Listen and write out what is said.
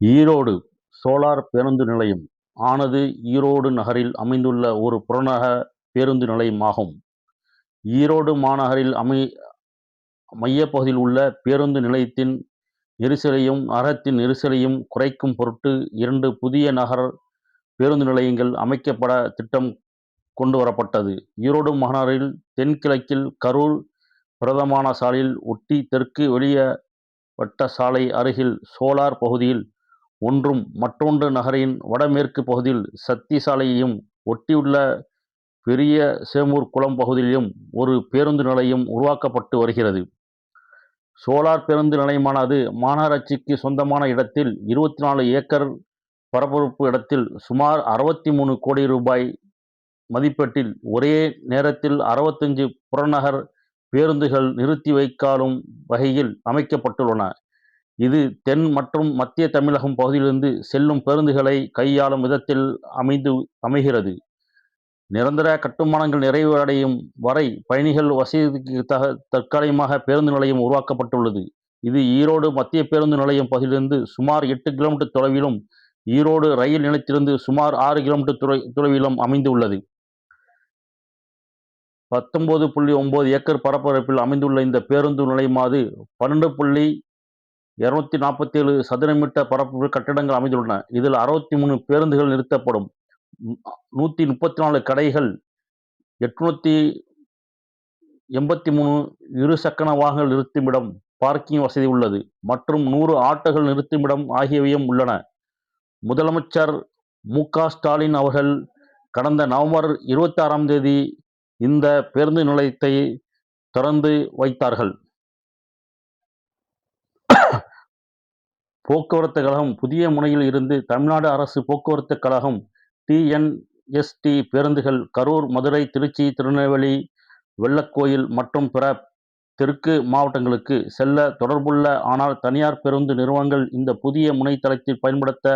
Erode solar பேருந்து நிலையம் ஆனது ஈரோடு நகரில் அமைந்துள்ள ஒரு புறநகர் பேருந்து நிலையமாகும். ஈரோடு மாநகரில் அமை மையப்பகுதியில் உள்ள பேருந்து நிலையத்தின் நெரிசலையும், நகரத்தின் நெரிசலையும் குறைக்கும் பொருட்டு இரண்டு புதிய நகர் பேருந்து நிலையங்கள் அமைக்கப்பட திட்டம் கொண்டு வரப்பட்டது. ஈரோடு மாநகரில் தென்கிழக்கில் கரூர் பிரதமான சாலையில் ஒட்டி தெற்கு வெளிவட்ட சாலை அருகில் சோலார் பகுதியில் ஒன்றும், மற்றொன்று நகரின் வடமேற்கு பகுதியில் சக்தி சாலையையும் ஒட்டியுள்ள பெரியசேமூர்குளம் பகுதியிலும் ஒரு பேருந்து நிலையம் உருவாக்கப்பட்டு வருகிறது. சோலார் பேருந்து நிலையமானது மாநகராட்சிக்கு சொந்தமான இடத்தில் இருபத்தி நாலு ஏக்கர் பரபரப்பு இடத்தில் சுமார் அறுபத்தி மூணு கோடி ரூபாய் மதிப்பீட்டில் ஒரே நேரத்தில் அறுபத்தஞ்சு புறநகர் பேருந்துகள் நிறுத்தி வைக்காலும் வகையில் அமைக்கப்பட்டுள்ளன. இது தென் மற்றும் மத்திய தமிழகம் பகுதியிலிருந்து செல்லும் பேருந்துகளை கையாளும் விதத்தில் அமைந்து அமைகிறது. நிரந்தர கட்டுமானங்கள் நிறைவடையும் வரை பயணிகள் வசதிக்கு தற்காலிகமாக பேருந்து நிலையம் உருவாக்கப்பட்டுள்ளது. இது ஈரோடு மத்திய பேருந்து நிலையம் பகுதியிலிருந்து சுமார் எட்டு கிலோமீட்டர் தொலைவிலும், ஈரோடு ரயில் நிலையத்திலிருந்து சுமார் ஆறு கிலோமீட்டர் துறை தொலைவிலும் அமைந்துள்ளது. பத்தொன்பது புள்ளி ஒன்பது ஏக்கர் பரப்பரப்பில் அமைந்துள்ள இந்த பேருந்து நிலையமானது பன்னெண்டு புள்ளி இரநூத்தி நாற்பத்தேழு சதுர மீட்டர் பரப்பு கட்டிடங்கள் அமைந்துள்ளன. இதில் அறுபத்தி மூணு பேருந்துகள் நிறுத்தப்படும், நூற்றி முப்பத்தி நாலு கடைகள், எட்நூற்றி எண்பத்தி மூணு இருசக்கர வாகனங்கள் நிறுத்துமிடம், பார்க்கிங் வசதி உள்ளது மற்றும் நூறு ஆட்டோகள் நிறுத்துமிடம் ஆகியவையும் உள்ளன. முதலமைச்சர் மு. ஸ்டாலின் அவர்கள் கடந்த நவம்பர் இருபத்தாறாம் தேதி இந்த பேருந்து நிலையத்தை திறந்து வைத்தார்கள். போக்குவரத்து கழகம் புதிய முனையில் இருந்து தமிழ்நாடு அரசு போக்குவரத்து கழகம் டிஎன்எஸ்டி பேருந்துகள் கரூர், மதுரை, திருச்சி, திருநெல்வேலி, வெள்ளக்கோயில் மற்றும் பிற தெற்கு மாவட்டங்களுக்கு செல்ல தொடர்புள்ள ஆனால், தனியார் பேருந்து நிறுவனங்கள் இந்த புதிய முனை பயன்படுத்த